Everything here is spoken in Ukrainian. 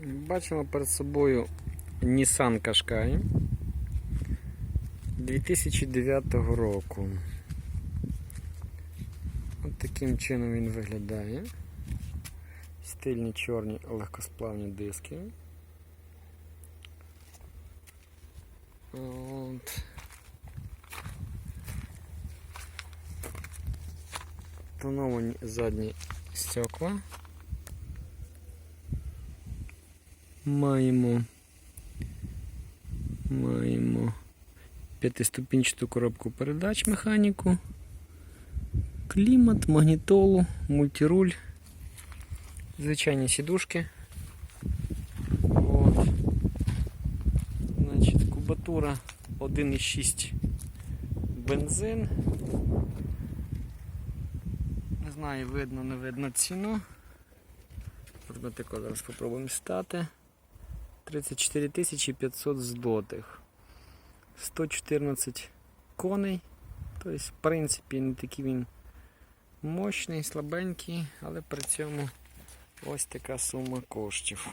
Бачимо перед собою Nissan Qashqai 2009 року. От таким чином він виглядає. Стильні чорні легкосплавні диски. От. Тоновані задні стекла. Маємо. Маємо п'ятиступінчату коробку передач механіку, клімат, магнітолу, мультируль, звичайні сідушки. От. Значить, кубатура 1,6 бензин. Не знаю, видно, не видно ціну. Зараз спробуємо стати. 34 500 здотих. 114 коней. Тобто, в принципі, не такий він мощний, слабенький, але при цьому ось така сума коштів.